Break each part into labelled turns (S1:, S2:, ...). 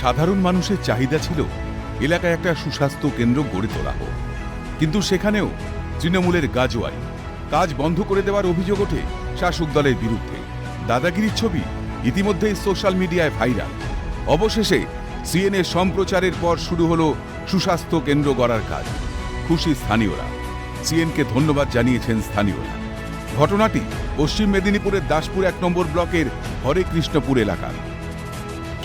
S1: সাধারণ মানুষের চাহিদা ছিল এলাকায় একটা সুস্বাস্থ্য কেন্দ্র গড়ে তোলা হোক। কিন্তু সেখানেও তৃণমূলের গাজোয়ারি। কাজ বন্ধ করে দেওয়ার অভিযোগ ওঠে শাসক দলের বিরুদ্ধে। দাদাগিরির ছবি ইতিমধ্যেই সোশ্যাল মিডিয়ায় ভাইরাল। অবশেষে সিএনএ সম্প্রচারের পর শুরু হলো সুস্বাস্থ্য কেন্দ্র গড়ার কাজ। খুশি স্থানীয়রা। সিএনকে ধন্যবাদ জানিয়েছেন স্থানীয়রা। ঘটনাটি পশ্চিম মেদিনীপুরের দাসপুর এক নম্বর ব্লকের হরে কৃষ্ণপুর এলাকার।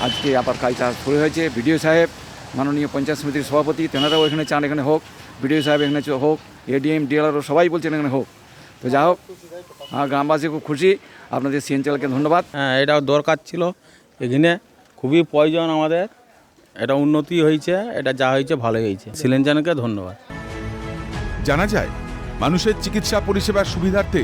S2: আজকে আবার কাজটা শুরু হয়েছে। বিডিও সাহেব মাননীয় পঞ্চায়েত সমিতির সভাপতি তেনারাও এখানে চান এখানে হোক। বিডিও সাহেব এখানে হোক। এডিএম ডিএলআরও সবাই বলছেন এখানে হোক। তো যা হোক হ্যাঁ গ্রামবাসী খুব খুশি। আপনাদের সিএন চ্যানেলকে ধন্যবাদ।
S3: হ্যাঁ এটা দরকার ছিল। এখানে খুবই প্রয়োজন আমাদের। এটা উন্নতি হয়েছে এটা যা হয়েছে ভালো হয়েছে। সিলেঞ্জানকে ধন্যবাদ।
S1: জানা যায় মানুষের চিকিৎসা পরিষেবার সুবিধার্থে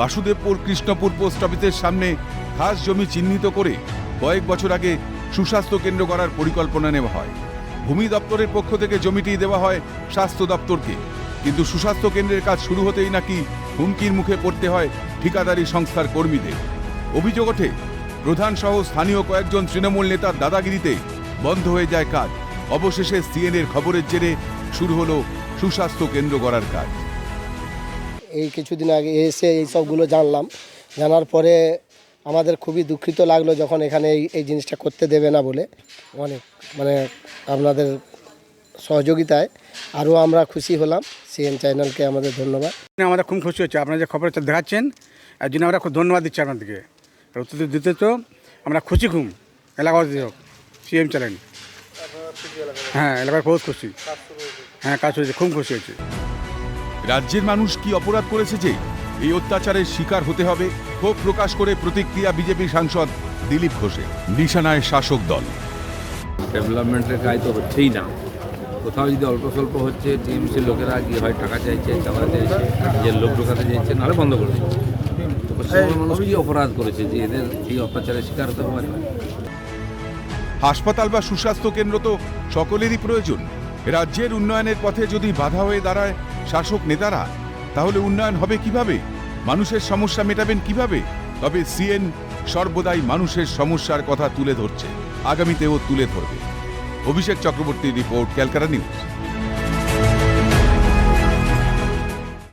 S1: বাসুদেবপুর কৃষ্ণপুর পোস্ট অফিসের সামনে খাস জমি চিহ্নিত করে কয়েক বছর আগে সুস্বাস্থ্য কেন্দ্র করার পরিকল্পনা নেওয়া হয়। ভূমি দপ্তরের পক্ষ থেকে জমিটি দেওয়া হয় স্বাস্থ্য দপ্তরকে। কিন্তু সুস্বাস্থ্য কেন্দ্রের কাজ শুরু হতেই নাকি হুমকির মুখে পড়তে হয় ঠিকাদারি সংস্থার কর্মীদের। অভিযোগ ওঠে, প্রধান সহ স্থানীয় কয়েকজন তৃণমূল নেতার দাদাগিরিতে বন্ধ হয়ে যায় কাজ। অবশেষে সিএনএর খবরের জেরে শুরু হলো সুস্বাস্থ্য কেন্দ্র গড়ার কাজ।
S4: এই কিছুদিন আগে এসে এই সবগুলো জানলাম। জানার পরে আমাদের খুবই দুঃখিত লাগল যখন এখানে এই এই জিনিসটা করতে দেবে না বলে। অনেক মানে আপনাদের সহযোগিতায় আরও আমরা খুশি হলাম। সিএন চ্যানেলকে আমাদের ধন্যবাদ।
S5: আমাদের খুব খুশি হচ্ছে আপনারা যে খবর দেখাচ্ছেন এর জন্য আমরা খুব ধন্যবাদ দিচ্ছি আপনাদেরকে। উত্তর দিতে তো আমরা খুশি খুব এলাকাবাসী হোক সিএম চ্যানেল। হ্যাঁ এলাকায় বহুত খুশি। হ্যাঁ কাজ হয়েছে খুব খুশি হয়েছে।
S1: রাজ্যের মানুষ কি অপরাধ করেছে যে এই অত্যাচারের শিকার হতে হবে? ক্ষোভ প্রকাশ করে প্রতিক্রিয়া বিজেপি সাংসদ দিলীপ ঘোষের। নিশানায় শাসক দল।
S6: ডেভেলপমেন্টের কাজ তো হচ্ছেই না। কোথাও যদি অল্প স্বল্প হচ্ছে টিএমসির লোকেরা কি হয় টাকা চাইছে চাঁদা চাইছে নিজের লোক ঢোকাতে চাইছে নাহলে বন্ধ তো পশ্চিমবঙ্গের মানুষ কি অপরাধ করেছে যে এদের এই অত্যাচারের শিকার হতে হবে?
S1: হাসপাতাল বা সুস্বাস্থ্য কেন্দ্র তো সকলেরই প্রয়োজন। রাজ্যের উন্নয়নের পথে যদি বাধা হয়ে দাঁড়ায় শাসক নেতারা তাহলে উন্নয়ন হবে কীভাবে? মানুষের সমস্যা মেটাবেন কীভাবে? তবে সিএন সর্বদাই মানুষের সমস্যার কথা তুলে ধরছে। আগামীতেও তুলে ধরবে। অভিষেক চক্রবর্তীর রিপোর্ট ক্যালকাটা নিউজ।